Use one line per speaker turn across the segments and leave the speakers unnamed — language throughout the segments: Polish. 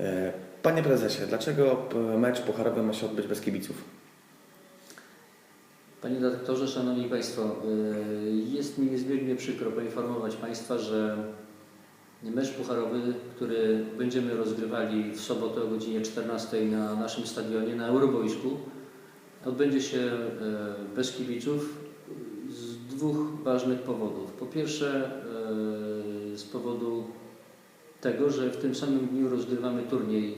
E, Panie prezesie, dlaczego p- mecz pucharowy ma się odbyć bez kibiców?
Panie redaktorze, Szanowni Państwo, y, jest mi niezmiernie przykro poinformować Państwa, że mecz pucharowy, który będziemy rozgrywali w sobotę o godzinie 14 na naszym stadionie, na Euroboisku, odbędzie się bez kibiców z dwóch ważnych powodów. Po pierwsze z powodu tego, że w tym samym dniu rozgrywamy turniej,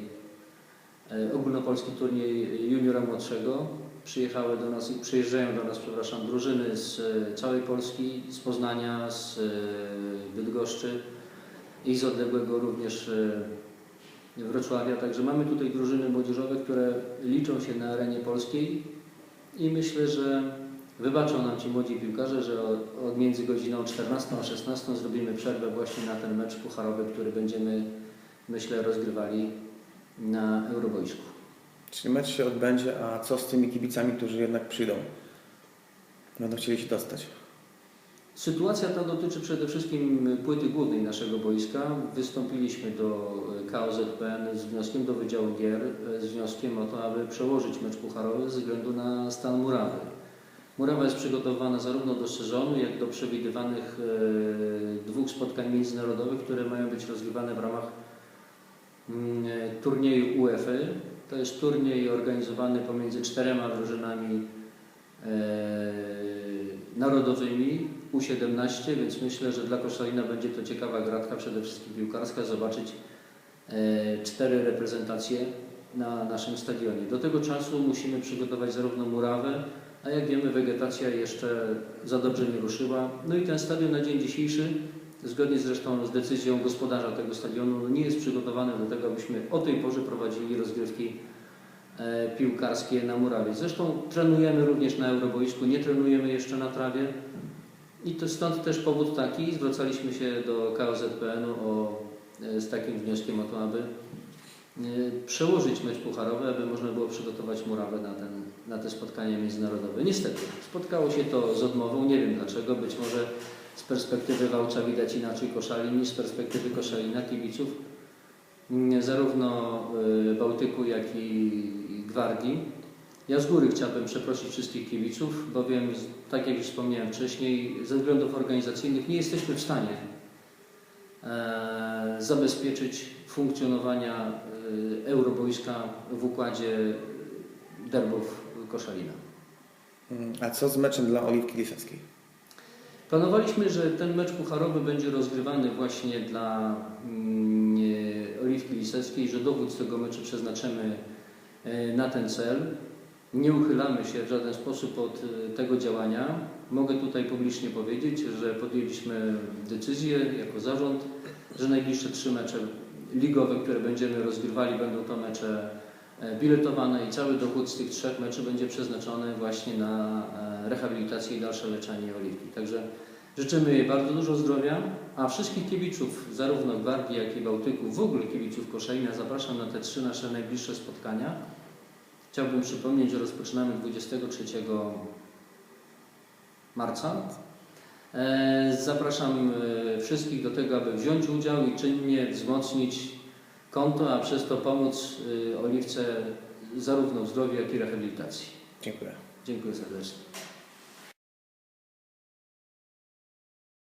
y, ogólnopolski turniej juniora młodszego, przyjechały do nas, przyjeżdżają do nas, przepraszam, drużyny z e, całej Polski, z Poznania, z e, Bydgoszczy i z odległego również e, Wrocławia. Także mamy tutaj drużyny młodzieżowe, które liczą się na arenie polskiej i myślę, że wybaczą nam ci młodzi piłkarze, że od, między godziną 14 a 16 zrobimy przerwę właśnie na ten mecz pucharowy, który będziemy, myślę, rozgrywali na Euroboisku.
Czyli mecz się odbędzie, a co z tymi kibicami, którzy jednak przyjdą? Będą chcieli się dostać.
Sytuacja ta dotyczy przede wszystkim płyty głównej naszego boiska. Wystąpiliśmy do KOZPN z wnioskiem do Wydziału Gier, z wnioskiem o to, aby przełożyć mecz pucharowy ze względu na stan murawy. Murawa jest przygotowana zarówno do sezonu, jak do przewidywanych e, dwóch spotkań międzynarodowych, które mają być rozgrywane w ramach mm, e, turnieju UEFA. To jest turniej organizowany pomiędzy czterema drużynami e, narodowymi U17, więc myślę, że dla Koszalina będzie to ciekawa gratka, przede wszystkim piłkarska, zobaczyć cztery reprezentacje na naszym stadionie. Do tego czasu musimy przygotować zarówno murawę, a jak wiemy wegetacja jeszcze za dobrze nie ruszyła. No i ten stadion na dzień dzisiejszy, zgodnie zresztą z decyzją gospodarza tego stadionu, no nie jest przygotowany do tego, abyśmy o tej porze prowadzili rozgrywki e, piłkarskie na murawie. Zresztą trenujemy również na Euroboisku, nie trenujemy jeszcze na trawie. I to stąd też powód taki, zwracaliśmy się do KOZPN-u o, e, z takim wnioskiem o to, aby e, przełożyć mecz pucharowy, aby można było przygotować murawę na, ten, na te spotkania międzynarodowe. Niestety, spotkało się to z odmową, nie wiem dlaczego, być może z perspektywy Wałcza widać inaczej Koszalin niż z perspektywy Koszalina kibiców mm, zarówno y, Bałtyku, jak i Gwardii. Ja z góry chciałbym przeprosić wszystkich kibiców, bowiem, tak jak już wspomniałem wcześniej, ze względów organizacyjnych nie jesteśmy w stanie e, zabezpieczyć funkcjonowania e, Euroboiska w układzie derbów Koszalina.
Mm, A co z meczem dla Oliwki Liseckiej?
Planowaliśmy, że ten mecz pucharowy będzie rozgrywany właśnie dla mm, e, Oliwki Liseckiej, że dowód z tego meczu przeznaczymy e, na ten cel. Nie uchylamy się w żaden sposób od e, tego działania. Mogę tutaj publicznie powiedzieć, że podjęliśmy decyzję jako zarząd, że najbliższe trzy mecze ligowe, które będziemy rozgrywali, będą to mecze biletowane i cały dochód z tych trzech meczy będzie przeznaczony właśnie na e, rehabilitację i dalsze leczenie Oliwki. Także życzymy jej bardzo dużo zdrowia, a wszystkich kibiców, zarówno Gwardii, jak i Bałtyku, w ogóle kibiców Koszalina zapraszam na te trzy nasze najbliższe spotkania. Chciałbym przypomnieć, że rozpoczynamy 23 marca. E, Zapraszam e, wszystkich do tego, aby wziąć udział i czynnie wzmocnić konto, a przez to pomóc e, Oliwce zarówno w zdrowiu, jak i rehabilitacji.
Dziękuję.
Dziękuję serdecznie.